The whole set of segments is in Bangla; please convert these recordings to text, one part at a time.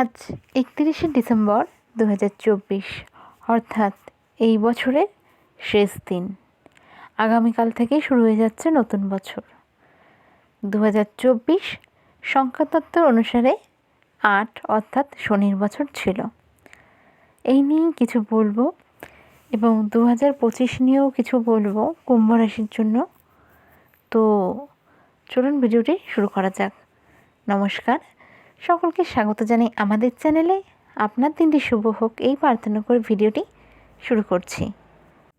আজ একত্রিশে ডিসেম্বর দু হাজার চব্বিশ, অর্থাৎ এই বছরের শেষ দিন। আগামীকাল থেকেই শুরু হয়ে যাচ্ছে নতুন বছর। দু হাজার চব্বিশ সংখ্যাতত্ত্ব অনুসারে আট, অর্থাৎ শনির বছর ছিল। এই নিয়েই কিছু বলব এবং দু হাজার পঁচিশ নিয়েও কিছু বলব কুম্ভ রাশির জন্য। তো চলুন ভিডিওটি শুরু করা যাক। নমস্কার সকলকে স্বাগত জানাই আমাদের চ্যানেলে। আপনার দিনটি শুভ হোক। এই প্রার্থনা করে ভিডিওটি শুরু করছি।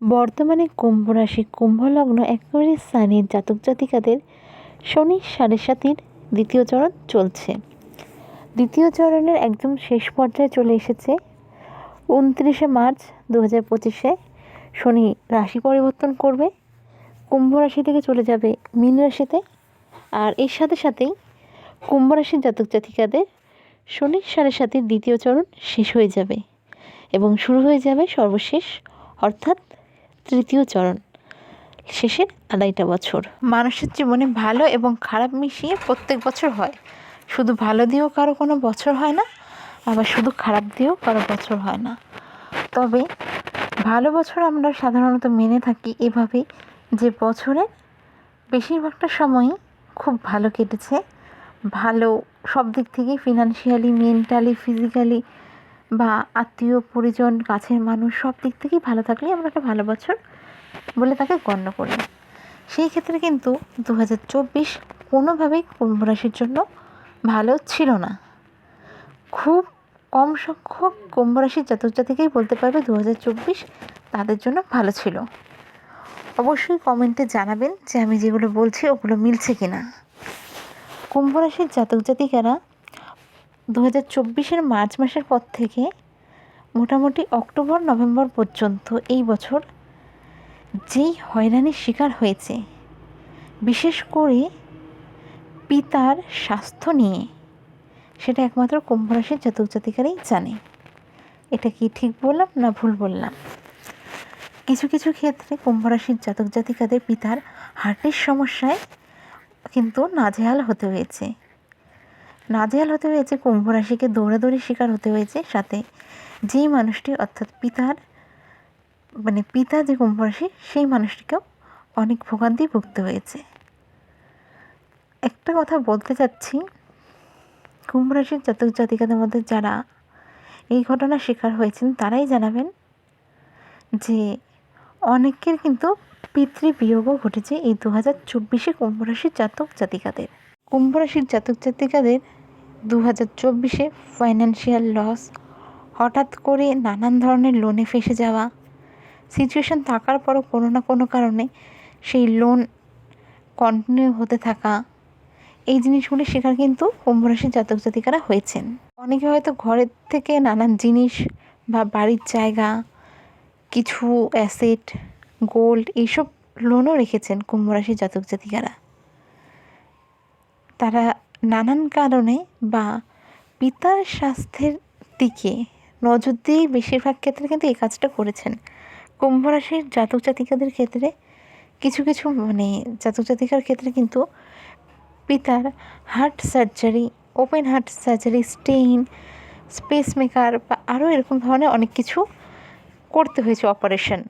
বর্তমানে কুম্ভ রাশি, কুম্ভ লগ্ন একেবারে স্থানীয় জাতক জাতিকাদের শনি সাড়ে সাতির দ্বিতীয় চরণ চলছে। দ্বিতীয় চরণের একদম শেষ পর্যায়ে চলে এসেছে। উনত্রিশে মার্চ দু হাজার পঁচিশে শনি রাশি পরিবর্তন করবে। কুম্ভ রাশি থেকে চলে যাবে মীন রাশিতে। আর এর সাথে সাথেই কুম্ভ রাশির জাতক জাতিকাদের শনি সাড়ে সাতের দ্বিতীয় চরণ শেষ হয়ে যাবে এবং শুরু হয়ে যাবে সর্বশেষ, অর্থাৎ তৃতীয় চরণ শেষের আড়াইটা বছর। মানুষের জীবনে ভালো এবং খারাপ মিশিয়ে প্রত্যেক বছর হয়। শুধু ভালো দিয়েও কারও কোনো বছর হয় না, আবার শুধু খারাপ দিয়েও কারও বছর হয় না। তবে ভালো বছর আমরা সাধারণত মেনে থাকি এভাবে যে বছরের বেশিরভাগটা সময়ই খুব ভালো কেটেছে ভালো, সব দিক থেকেই ফিনান্সিয়ালি মেন্টালি ফিজিক্যালি বা আত্মীয় পরিজন, কাছের মানুষ, সব দিক থেকেই ভালো থাকলে আমরা একটা ভালো বছর বলে তাকে গণ্য করি। সেই ক্ষেত্রে কিন্তু দু হাজার চব্বিশ কোনোভাবেই কুম্ভ রাশির জন্য ভালো ছিল না। খুব কম সংখ্যক কুম্ভ রাশির জাতক জাতিকেই বলতে পারবে দু হাজার চব্বিশ তাদের জন্য ভালো ছিল। অবশ্যই কমেন্টে জানাবেন যে আমি যেগুলো বলছি ওগুলো মিলছে কি না কুম্ভ রাশির জাতক জাতিকারা দু হাজার চব্বিশের মার্চ মাসের পর থেকে মোটামুটি অক্টোবর, নভেম্বর পর্যন্ত এই বছর যেই হয়রানির শিকার হয়েছে, বিশেষ করে পিতার স্বাস্থ্য নিয়ে, সেটা একমাত্র কুম্ভ রাশির জাতক জাতিকারাই জানে। এটা কি ঠিক বললাম না ভুল বললাম? কিছু কিছু ক্ষেত্রে কুম্ভ রাশির জাতক জাতিকাদের পিতার হার্টের সমস্যায় কিন্তু নাজেহাল হতে হয়েছে। নাজেহাল হতে হয়েছে, কুম্ভ রাশিকে দৌড়াদৌড়ি শিকার হতে হয়েছে, সাথে যেই মানুষটি, অর্থাৎ পিতার মানে পিতা যে কুম্ভ রাশি, সেই মানুষটিকেও অনেক ভোগান্তি ভুগতে হয়েছে। একটা কথা বলতে চাচ্ছি, কুম্ভ রাশির জাতক জাতিকাদের মধ্যে যারা এই ঘটনার শিকার হয়েছেন, তারাই জানাবেন যে অনেকের কিন্তু পিতৃবিয়োগও ঘটেছে এই দু হাজার চব্বিশে কুম্ভ রাশির জাতক জাতিকাদের। কুম্ভ রাশির জাতক জাতিকাদের দু হাজার চব্বিশে ফাইন্যান্সিয়াল লস হঠাৎ করে নানান ধরনের লোনে ফেসে যাওয়া সিচুয়েশন থাকার পরও কোনো না কোনো কারণে সেই লোন কন্টিনিউ হতে থাকা, এই জিনিসগুলি শিকার কিন্তু কুম্ভ রাশির জাতক জাতিকারা হয়েছেন। অনেকে হয়তো ঘরের থেকে নানান জিনিস বা বাড়ির জায়গা, কিছু অ্যাসেট গোল্ড এইসব লোনও রেখেছেন কুম্ভ রাশির জাতক জাতিকারা। তারা নানান কারণে বা পিতার স্বাস্থ্যের দিকে নজর দিয়েই বেশিরভাগ ক্ষেত্রে কিন্তু এই কাজটা করেছেন। কুম্ভ রাশির জাতক জাতিকাদের ক্ষেত্রে কিছু কিছু মানে জাতক জাতিকার ক্ষেত্রে কিন্তু পিতার heart surgery open heart surgery stent pacemaker বা আরও এরকম ধরনের অনেক কিছু করতে হয়েছে অপারেশন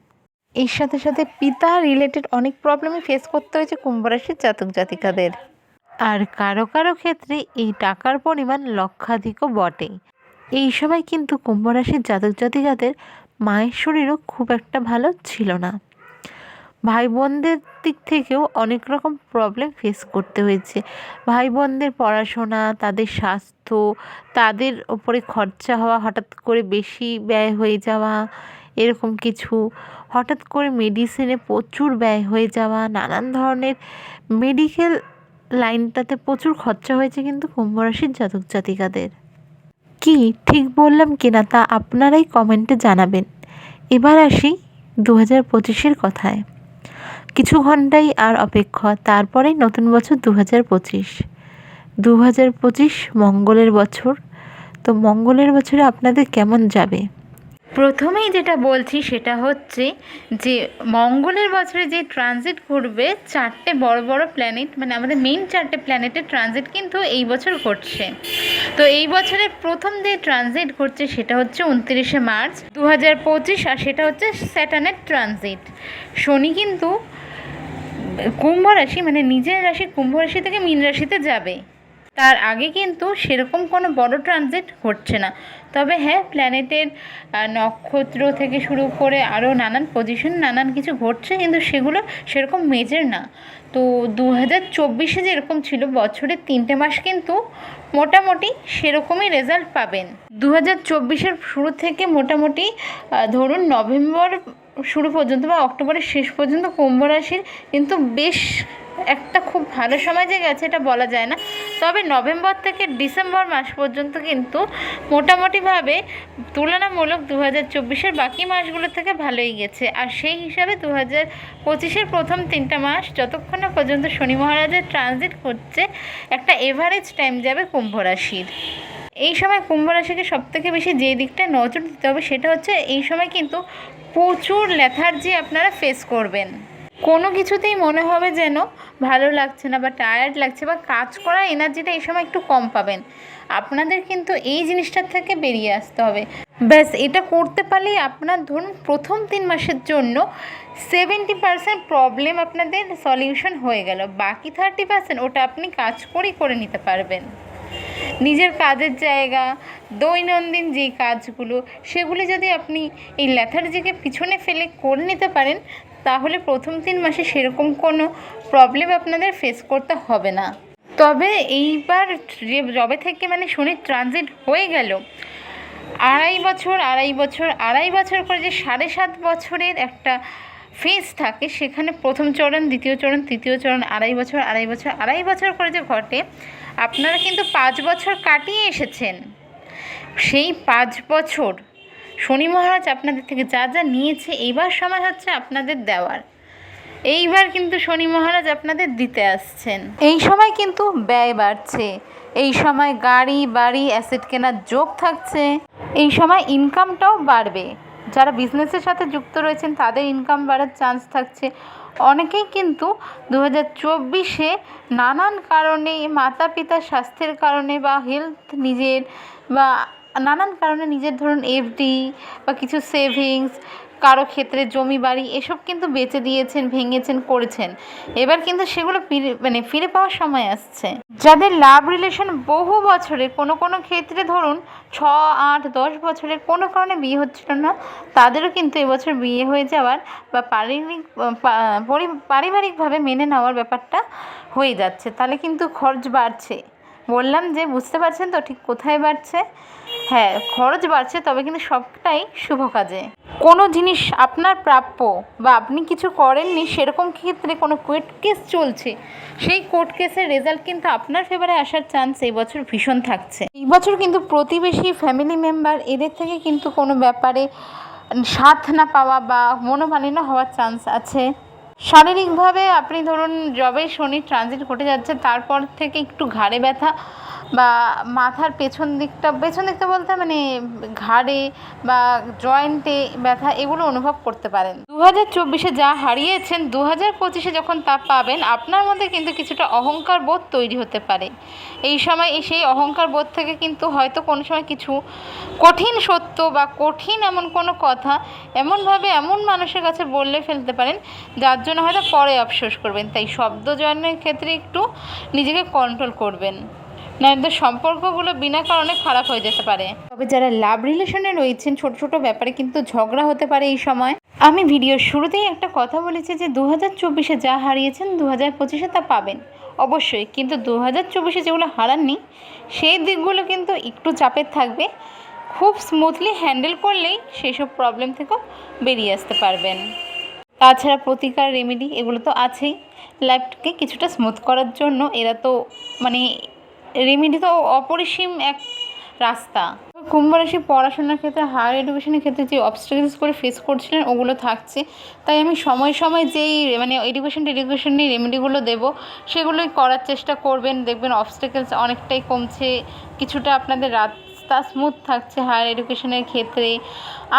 এর সাথে সাথে পিতা রিলেটেড অনেক প্রবলেমই ফেস করতে হয়েছে কুম্ভ রাশির জাতক জাতিকাদের। আর কারও কারও ক্ষেত্রে এই টাকার পরিমাণ লক্ষাধিকও বটে। এই সময় কিন্তু কুম্ভ রাশির জাতক জাতিকাদের মায়ের শরীরও খুব একটা ভালো ছিল না। ভাই বোনদের দিক থেকেও অনেক রকম প্রবলেম ফেস করতে হয়েছে। ভাই বোনদের পড়াশোনা, তাদের স্বাস্থ্য, তাদের ওপরে খরচা হওয়া, হঠাৎ করে বেশি ব্যয় হয়ে যাওয়া এরকম কিছু। হঠাৎ করে মেডিসিনে প্রচুর ব্যয় হয়ে যাওয়া, নানান ধরনের মেডিকেল লাইনটাতে প্রচুর খরচা হয়েছে কিন্তু কুম্ভ রাশির জাতক জাতিকাদের। কি ঠিক বললাম কিনা তা আপনারাই কমেন্টে জানাবেন। এবার আসি দু হাজার পঁচিশের কথায়। কিছু ঘন্টাই আর অপেক্ষা তারপরেই নতুন বছর দু হাজার পঁচিশ। দু হাজার পঁচিশ মঙ্গলের বছর। তো মঙ্গলের বছরে আপনাদের কেমন যাবে? প্রথমেই যেটা বলছি সেটা হচ্ছে যে মঙ্গলের বছরে যে ট্রানজিট ঘুরবে চারটে বড় বড় প্ল্যানেট মানে আমাদের মেইন চারটে প্ল্যানেটের ট্রানজিট কিন্তু এই বছর ঘটছে তো এই বছরের প্রথম যে ট্রানজিট ঘটছে সেটা হচ্ছে উনত্রিশে মার্চ দু হাজার পঁচিশ আর সেটা হচ্ছে স্যাটানের ট্রানজিট শনি কিন্তু কুম্ভ রাশি মানে নিজের রাশি কুম্ভ রাশি থেকে মীন রাশিতে যাবে। তার আগে কিন্তু সেরকম কোনো বড় ট্রানজিট ঘটছে না। তবে হ্যাঁ প্ল্যানেটের নক্ষত্র থেকে শুরু করে আরও নানান পজিশন নানান কিছু ঘটছে, কিন্তু সেগুলো সেরকম মেজর না। তো দু হাজার চব্বিশে যেরকম ছিল বছরের তিনটে মাস কিন্তু মোটামুটি সেরকমই রেজাল্ট পাবেন। দু হাজার চব্বিশের শুরু থেকে মোটামুটি ধরুন নভেম্বর শুরু পর্যন্ত বা অক্টোবরের শেষ পর্যন্ত কুম্ভ রাশির কিন্তু বেশ একটা খুব ভালো সময় যে গেছে, এটা বলা যায় না। তবে নভেম্বর থেকে ডিসেম্বর মাস পর্যন্ত কিন্তু মোটামুটিভাবে তুলনামূলক দু হাজার চব্বিশের বাকি মাসগুলো থেকে ভালোই গেছে। আর সেই হিসাবে দু হাজার পঁচিশের প্রথম তিনটা মাস যতক্ষণ না পর্যন্ত শনি মহারাজের ট্রানজিট করছে, একটা এভারেজ টাইম যাবে কুম্ভ রাশির। এই সময় কুম্ভ রাশিকে সব থেকে বেশি যে দিকটায় নজর দিতে হবে সেটা হচ্ছে, এই সময় কিন্তু প্রচুর লেথার্জি আপনারা ফেস করবেন। কোনো কিছুতেই মনে হবে যেন ভালো লাগছে না বা টায়ার্ড লাগছে বা কাজ করার এনার্জিটা এই সময় একটু কম পাবেন। আপনাদের কিন্তু এই জিনিসটার থেকে বেরিয়ে আসতে হবে। ব্যাস, এটা করতে পারলেই আপনার ধরুন প্রথম তিন মাসের জন্য সেভেন্টি পার্সেন্ট প্রবলেম আপনাদের সলিউশন হয়ে গেল। বাকি থার্টি পার্সেন্ট ওটা আপনি কাজ করেই করে নিতে পারবেন। নিজের কাজের জায়গা, দৈনন্দিন যেই কাজগুলো, সেগুলি যদি আপনি এই ল্যাথার্জিকে পিছনে ফেলে করে নিতে পারেন তাহলে প্রথম তিন মাসে সেরকম কোনো প্রবলেম আপনাদের ফেস করতে হবে না। তবে এইবার যে যবে থেকে মানে শনির ট্রানজিট হয়ে গেল, আড়াই বছর আড়াই বছর আড়াই বছর করে যে সাড়ে সাত বছরের একটা ফেজ থাকে, সেখানে প্রথম চরণ, দ্বিতীয় চরণ, তৃতীয় চরণ, আড়াই বছর আড়াই বছর আড়াই বছর করে যে ঘটে, আপনারা কিন্তু পাঁচ বছর কাটিয়ে এসেছেন। সেই পাঁচ বছর শনি মহারাজ আপনাদের থেকে যা যা নিয়েছে, এইবার সময় হচ্ছে আপনাদের দেওয়ার। এইবার কিন্তু শনি মহারাজ আপনাদের দিতে আসছেন। এই সময় কিন্তু ব্যয় বাড়ছে। এই সময় গাড়ি, বাড়ি অ্যাসেট কেনার যোগ থাকছে। এই সময় ইনকামটাও বাড়বে। যারা বিজনেসের সাথে যুক্ত রয়েছেন, তাদের ইনকাম বাড়ার চান্স থাকছে। অনেকেই কিন্তু দু হাজার চব্বিশে নানান কারণে মাতা পিতার স্বাস্থ্যের কারণে বা হেলথ নিজের বা নানান কারণে নিজের ধরুন এফডি বা কিছু সেভিংস কারও ক্ষেত্রে জমি বাড়ি, এসব কিন্তু বেচে দিয়েছেন, ভেঙেছেন, করেছেন। এবার কিন্তু সেগুলো ফিরে মানে ফিরে পাওয়ার সময় আসছে। যাদের লাভ রিলেশন বহু বছরে কোনো কোনো ক্ষেত্রে ধরুন ছ, আট, দশ বছরের, কোনো কারণে বিয়ে হচ্ছিল না, তাদেরও কিন্তু এবছর বিয়ে হয়ে যাওয়ার বা পারিবারিক পারিবারিকভাবে মেনে নেওয়ার ব্যাপারটা হয়ে যাচ্ছে। তাহলে কিন্তু খরচ বাড়ছে। বললাম যে বুঝতে পারছেন তো ঠিক কোথায় বাড়ছে? হ্যাঁ খরচ বাড়ছে, তবে কিন্তু সবটাই শুভ কাজে। কোনো জিনিস আপনার প্রাপ্য বা আপনি কিছু করেননি, সেরকম ক্ষেত্রে কোনো কোর্ট কেস চলছে। সেই কোর্ট কেসের রেজাল্ট কিন্তু আপনার ফেভারে আসার চান্স এই বছর ভীষণ থাকছে। এই বছর কিন্তু প্রতিবেশী ফ্যামিলি মেম্বার এদের থেকে কিন্তু কোনো ব্যাপারে সাথ না পাওয়া বা মনোমালিন্য হওয়ার চান্স আছে। শারীরিকভাবে আপনি ধরুন যবে শনি ট্রানজিট ঘটে যাচ্ছে, তারপর থেকে একটু ঘাড়ে ব্যথা বা মাথার পেছন দিকটা পেছন দিকটা বলতে মানে ঘাড়ে বা জয়েন্টে ব্যথা এগুলো অনুভব করতে পারেন। দু হাজার চব্বিশে যা হারিয়েছেন দু হাজার পঁচিশে যখন তা পাবেন, আপনার মধ্যে কিন্তু কিছুটা অহংকার বোধ তৈরি হতে পারে। এই সময় সেই অহংকার বোধ থেকে কিন্তু হয়তো কোনো সময় কিছু কঠিন সত্য বা কঠিন এমন কোনো কথা এমনভাবে এমন মানুষের কাছে বললে ফেলতে পারেন, যার জন্য হয়তো পরে আফসোস করবেন, তাই শব্দ চয়নের ক্ষেত্রে একটু নিজেকে কন্ট্রোল করবেন। নয়তো সম্পর্কগুলো বিনা কারণে খারাপ হয়ে যেতে পারে। তবে যারা লাভ রিলেশনে রয়েছেন, ছোট ছোট ব্যাপারে কিন্তু ঝগড়া হতে পারে এই সময়। আমি ভিডিওর শুরুতেই একটা কথা বলেছি যে দু হাজার চব্বিশে যা হারিয়েছেন দু হাজার পঁচিশে তা পাবেন। অবশ্যই, কিন্তু দু হাজার চব্বিশে যেগুলো হারাননি, সেই দিকগুলো কিন্তু একটু চাপের থাকবে। খুব স্মুথলি হ্যান্ডেল করলেই সেই সব প্রবলেম থেকেও বেরিয়ে আসতে পারবেন। তাছাড়া প্রতিকার রেমেডি এগুলো তো আছেই। লাইফকে কিছুটা স্মুথ করার জন্য এরা তো মানে রেমেডি তো অপরিসীম এক রাস্তা। কুম্ভ রাশি পড়াশোনার ক্ষেত্রে হায়ার এডুকেশনের ক্ষেত্রে যে অবস্ট্রাগলস করে ফেস করছিলেন, ওগুলো থাকছে। তাই আমি সময় সময় যেই মানে এডুকেশন এডুকেশন নিয়ে রেমেডিগুলো দেবো, সেগুলোই করার চেষ্টা করবেন। দেখবেন অবস্ট্রাগলস অনেকটাই কমছে। কিছুটা আপনাদের রাস্তা রাস্তা স্মুথ থাকছে হায়ার এডুকেশনের ক্ষেত্রে।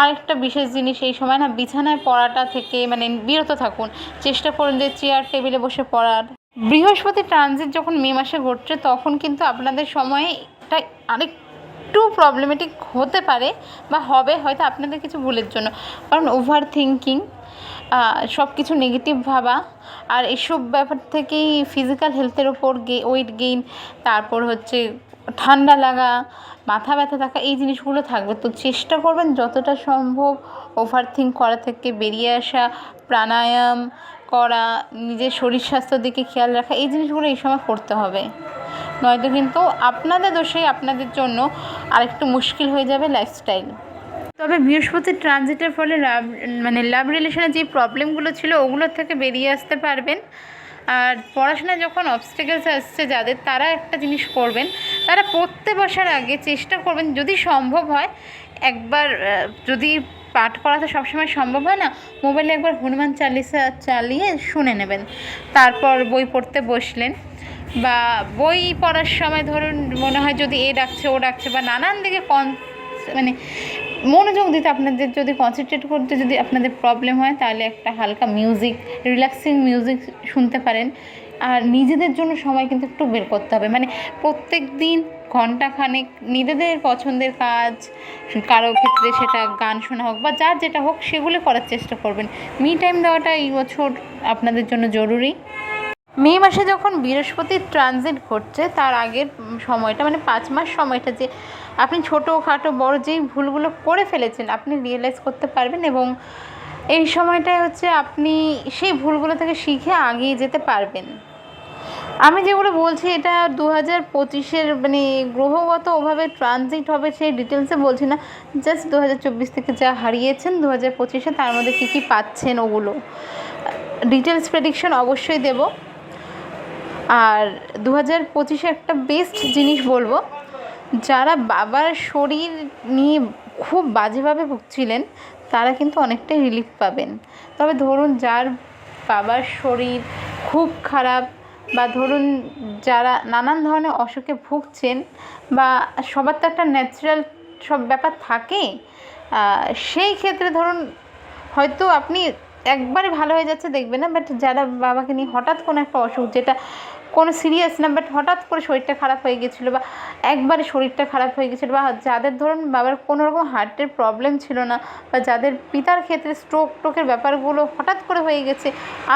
আরেকটা বিশেষ জিনিস, এই সময় না বিছানায় পড়াটা থেকে মানে বিরত থাকুন। চেষ্টা করুন যে চেয়ার টেবিলে বসে পড়ার। বৃহস্পতি ট্রানজিট যখন মে মাসে ঘটছে, তখন কিন্তু আপনাদের সময়টা আরেকটু প্রবলেমেটিক হতে পারে বা হবে হয়তো আপনাদের কিছু ভুলের জন্য। কারণ ওভার থিঙ্কিং সব কিছু নেগেটিভ ভাবা আর এসব ব্যাপার থেকেই ফিজিক্যাল হেলথের ওপর গে ওয়েট গেইন তারপর হচ্ছে ঠান্ডা লাগা, মাথা ব্যথা থাকা, এই জিনিসগুলো থাকবে। তো চেষ্টা করবেন যতটা সম্ভব ওভার থিঙ্ক করা থেকে বেরিয়ে আসা, প্রাণায়াম করা, নিজের শরীর স্বাস্থ্যের দিকে খেয়াল রাখা, এই জিনিসগুলো এই সময় করতে হবে। নয়তো কিন্তু আপনাদের দোষেই আপনাদের জন্য আরেকটু মুশকিল হয়ে যাবে লাইফস্টাইল তবে বৃহস্পতির ট্রানজিটের ফলে লাভ মানে লাভ রিলেশনের যে প্রবলেমগুলো ছিল ওগুলোর থেকে বেরিয়ে আসতে পারবেন। আর পড়াশোনায় যখন অবস্টেকেলস আসছে যাদের, তারা একটা জিনিস করবেন, তারা পড়তে বসার আগে চেষ্টা করবেন যদি সম্ভব হয়, একবার যদি পাঠ করা তো সবসময় সম্ভব হয় না মোবাইলে একবার হনুমান চালিসা চালিয়ে শুনে নেবেন। তারপর বই পড়তে বসলেন। বা বই পড়ার সময় ধরুন, মনে হয় যদি এ ডাকছে, ও ডাকছে, বা নানান দিকে কন মানে মনোযোগ দিতে আপনাদের যদি কনসেন্ট্রেট করতে যদি আপনাদের প্রবলেম হয়, তাহলে একটা হালকা মিউজিক রিল্যাক্সিং মিউজিক শুনতে পারেন। আর নিজেদের জন্য সময় কিন্তু একটু বের করতে হবে। মানে প্রত্যেক দিন ঘন্টাখানেক নিজেদের পছন্দের কাজ, কারও ক্ষেত্রে সেটা গান শোনা হোক বা যার যেটা হোক, সেগুলো করার চেষ্টা করবেন। মি টাইম দেওয়াটা এই বছর আপনাদের জন্য জরুরি। মে মাসে যখন বৃহস্পতির ট্রানজিট ঘটছে, তার আগের সময়টা মানে পাঁচ মাস সময়টা যে আপনি ছোটো, খাটো, বড় যেই ভুলগুলো করে ফেলেছেন, আপনি রিয়েলাইজ করতে পারবেন এবং এই সময়টায় হচ্ছে আপনি সেই ভুলগুলো থেকে শিখে আগিয়ে যেতে পারবেন। আমি যেগুলো বলছি, এটা দু হাজার পঁচিশের মানে গ্রহগত ওভাবে ট্রানজিট হবে সেই ডিটেলসে বলছি না। জাস্ট দু হাজার চব্বিশ থেকে যা হারিয়েছেন দু হাজার পঁচিশে, তার মধ্যে কী কী পাচ্ছেন ওগুলো। ডিটেলস প্রেডিকশন অবশ্যই দেবো। আর দু হাজার পঁচিশে একটা বেস্ট জিনিস বলব, যারা বাবার শরীর নিয়ে খুব বাজেভাবে ভুগছিলেন, তারা কিন্তু অনেকটাই রিলিফ পাবেন। তবে ধরুন যার বাবার শরীর খুব খারাপ বা ধরুন যারা নানান ধরনের অসুখে ভুগছেন বা সবার তো একটা ন্যাচারাল সব ব্যাপার থাকে সেই ক্ষেত্রে ধরুন হয়তো আপনি একবারে ভালো হয়ে যাচ্ছে দেখবে না বাট যারা বাবাকে নিয়ে হঠাৎ কোনো একটা অসুখ যেটা কোনো সিরিয়াস না বাট হঠাৎ করে শরীরটা খারাপ হয়ে গেছিল বা একবারে শরীরটা খারাপ হয়ে গেছিল বা যাদের ধরুন বাবার কোনো রকম হার্টের প্রবলেম ছিল না বা যাদের পিতার ক্ষেত্রে স্ট্রোক টোকের ব্যাপারগুলো হঠাৎ করে হয়ে গেছে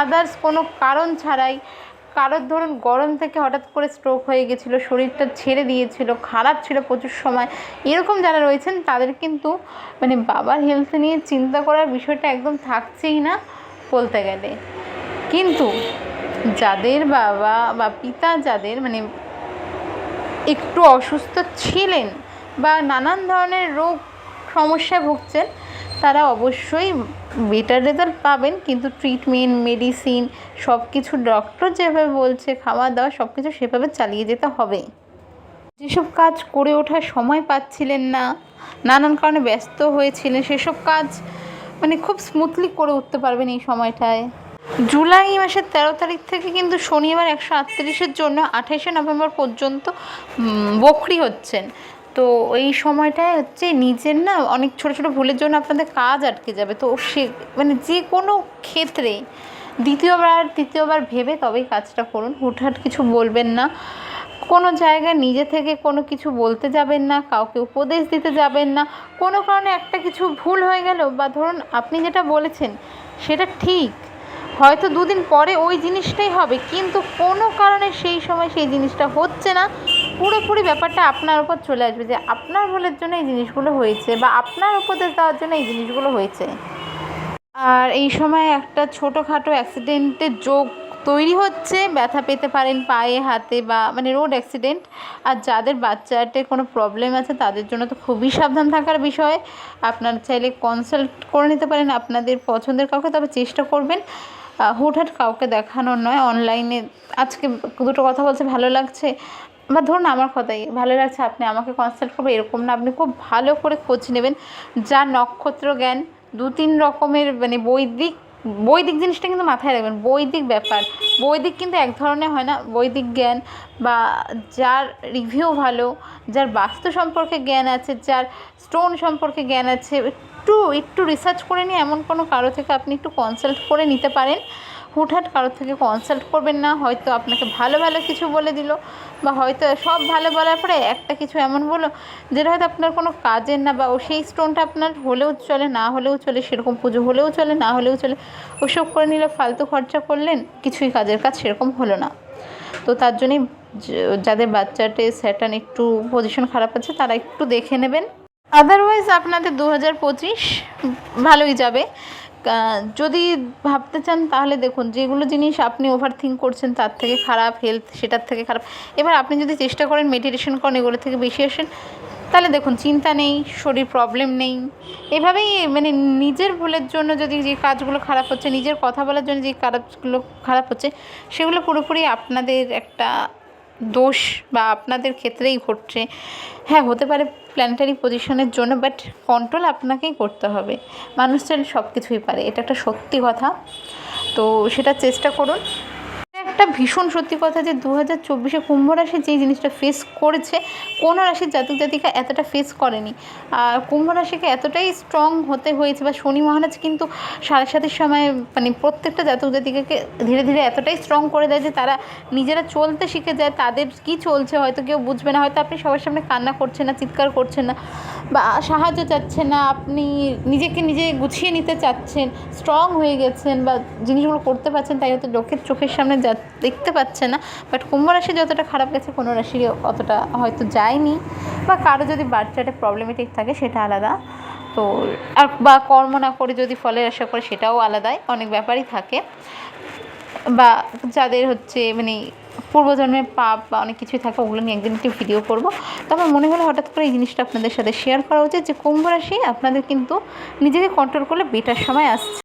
আদার্স কোনো কারণ ছাড়াই কারোর ধরুন গরম থেকে হঠাৎ করে স্ট্রোক হয়ে গেছিল, শরীরটা ছেড়ে দিয়েছিল, খারাপ ছিল প্রচুর সময়, এরকম যারা রয়েছেন তাদের কিন্তু মানে বাবার হেলথ নিয়ে চিন্তা করার বিষয়টা একদম থাকছেই না বলতে গেলে। কিন্তু যাদের বাবা বা পিতা যাদের মানে একটু অসুস্থ ছিলেন বা নানান ধরনের রোগ সমস্যায় ভুগছেন, তারা অবশ্যই বেটার রেজাল্ট পাবেন। কিন্তু ট্রিটমেন্ট মেডিসিন সব কিছু ডক্টর যেভাবে বলছে খাওয়া দাওয়া সব কিছু সেভাবে চালিয়ে যেতে হবে। যেসব কাজ করে ওঠার সময় পাচ্ছিলেন না, নানান কারণে ব্যস্ত হয়েছিলেন, সেসব কাজ মানে খুব স্মুথলি করে উঠতে পারবেন এই সময়টায়। জুলাই মাসের তেরো তারিখ থেকে কিন্তু শনিবার একশো আটত্রিশের জন্য আঠাশে নভেম্বর পর্যন্ত বকরি হচ্ছেন। তো এই সময়টায় হচ্ছে নিজের না অনেক ছোটো ছোটো ভুলের জন্য আপনাদের কাজ আটকে যাবে। তো সে মানে যে কোনো ক্ষেত্রে দ্বিতীয়বার, তৃতীয়বার ভেবে তবেই কাজটা করুন। হুটহাট কিছু বলবেন না। কোনো জায়গায় নিজে থেকে কোনো কিছু বলতে যাবেন না, কাউকে উপদেশ দিতে যাবেন না। কোনো কারণে একটা কিছু ভুল হয়ে গেল বা ধরুন আপনি যেটা বলেছেন, সেটা ঠিক। হয়তো দুদিন পরে ওই জিনিসটাই হবে, কিন্তু কোনো কারণে সেই সময় সেই জিনিসটা হচ্ছে না। পুরোপুরি ব্যাপারটা আপনার উপর চলে আসবে যে আপনার ভুলের জন্য এই জিনিসগুলো হয়েছে বা আপনার উপদেশ দেওয়ার জন্য এই জিনিসগুলো হয়েছে। আর এই সময় একটা ছোটোখাটো অ্যাক্সিডেন্টের যোগ তৈরি হচ্ছে, ব্যথা পেতে পারেন পায়ে, হাতে বা মানে রোড অ্যাক্সিডেন্ট আর যাদের বাচ্চাটে কোনো প্রবলেম আছে, তাদের জন্য তো খুবই সাবধান থাকার বিষয়। আপনার চাইলে কনসাল্ট করে নিতে পারেন, আপনাদের পছন্দের কাউকে তবে চেষ্টা করবেন। হুটহাট কাউকে দেখানোর নয় অনলাইনে আজকে দুটো কথা বলছে, ভালো লাগছে। বা ধরুন আমার কথাই, ভালো লাগছে, আপনি আমাকে কনসাল্ট করবেন, এরকম না, আপনি খুব ভালো করে খোঁজ নেবেন। যা নক্ষত্র জ্ঞান দু তিন রকমের মানে বৈদিক বৈদিক জিনিসটা কিন্তু মাথায় রাখবেন, বৈদিক ব্যাপার। বৈদিক কিন্তু এক ধরনের হয় না, বৈদিক জ্ঞান বা যার রিভিউ ভালো, যার বাস্তু সম্পর্কে জ্ঞান আছে, যার স্টোন সম্পর্কে জ্ঞান আছে, একটু একটু রিসার্চ করে নিয়ে এমন কোনো কারও থেকে আপনি একটু কনসাল্ট করে নিতে পারেন। হুটহাট কারোর থেকে কনসাল্ট করবেন না, হয়তো আপনাকে ভালো ভালো কিছু বলে দিল বা হয়তো সব ভালো বলার পরে একটা কিছু এমন বলো যেটা হয়তো আপনার কোনো কাজের না বা ও সেই স্টোনটা আপনার হলেও চলে, না হলেও চলে, সেরকম পুজো হলেও চলে, না হলেও চলে, ওসব করে নিলে ফালতু খরচা করলেন, কিছুই কাজের কাজ সেরকম হলো না। তো তার জন্যই যাদের বাচ্চাটে স্যাটার্ন একটু পজিশন খারাপ আছে, তারা একটু দেখে নেবেন। আদারওয়াইজ আপনাদের দু হাজার পঁচিশ ভালোই যাবে। যদি ভাবতে চান তাহলে দেখুন, যেগুলো জিনিস আপনি ওভার থিঙ্ক করছেন তার থেকে খারাপ হেলথ সেটার থেকে খারাপ। এবার আপনি যদি চেষ্টা করেন মেডিটেশন করেন, এগুলো থেকে বেশি আসেন, তাহলে দেখুন, চিন্তা নেই, শরীর প্রবলেম নেই। এভাবেই মানে নিজের ভুলের জন্য যদি যে কাজগুলো খারাপ হচ্ছে, নিজের কথা বলার জন্য যে কাজগুলো খারাপ হচ্ছে, সেগুলো পুরোপুরি আপনাদের একটা দোষ বা আপনাদের ক্ষেত্রেই ঘটছে। হ্যাঁ হতে পারে প্ল্যানেটারি পজিশনের জন্য বাট কন্ট্রোল আপনাকেই করতে হবে। মানুষ চাইলে সব কিছুই পারে, এটা একটা সত্যি কথা। তো সেটা চেষ্টা করুন। ভীষণ সত্যি কথা যে দু হাজার চব্বিশে কুম্ভ রাশি যেই জিনিসটা ফেস করেছে, কোনো রাশির জাতক জাতিকা এতটা ফেস করেনি। আর কুম্ভ রাশিকে এতটাই স্ট্রং হতে হয়েছে বা শনি মহারাজ কিন্তু সাড়ে সাতের সময় মানে প্রত্যেকটা জাতক জাতিকাকে ধীরে ধীরে এতটাই স্ট্রং করে দেয় যে তারা নিজেরা চলতে শিখে যায়, তাদের কি চলছে হয়তো কেউ বুঝবে না, হয়তো আপনি সবার সামনে কান্না করছেন না, চিৎকার করছেন না বা সাহায্য চাচ্ছেন না, আপনি নিজেকে নিজে গুছিয়ে নিতে চাচ্ছেন স্ট্রং হয়ে গেছেন বা জিনিসগুলো করতে পারছেন, তাই হয়তো লোকের চোখের সামনে যা দেখতে পাচ্ছে না। বাট কুম্ভ রাশি যতটা খারাপ গেছে, কোনো রাশিরই অতটা হয়তো যায়নি। বা কারও যদি বাচ্চাটা প্রবলেমেটিক থাকে, সেটা আলাদা। তো আর বা কর্ম না করে যদি ফলের আশা করে, সেটাও আলাদাই। অনেক ব্যাপারই থাকে। বা যাদের হচ্ছে মানে পূর্বজন্মের পাপ বা অনেক কিছুই থাকে, ওগুলো নিয়ে একদিন একটি ভিডিও করব। তো আমার মনে হলো হঠাৎ করে এই জিনিসটা আপনাদের সাথে শেয়ার করা উচিত যে, কুম্ভ রাশি আপনাদের কিন্তু নিজেকে কন্ট্রোল করলে বেটার সময় আসছে।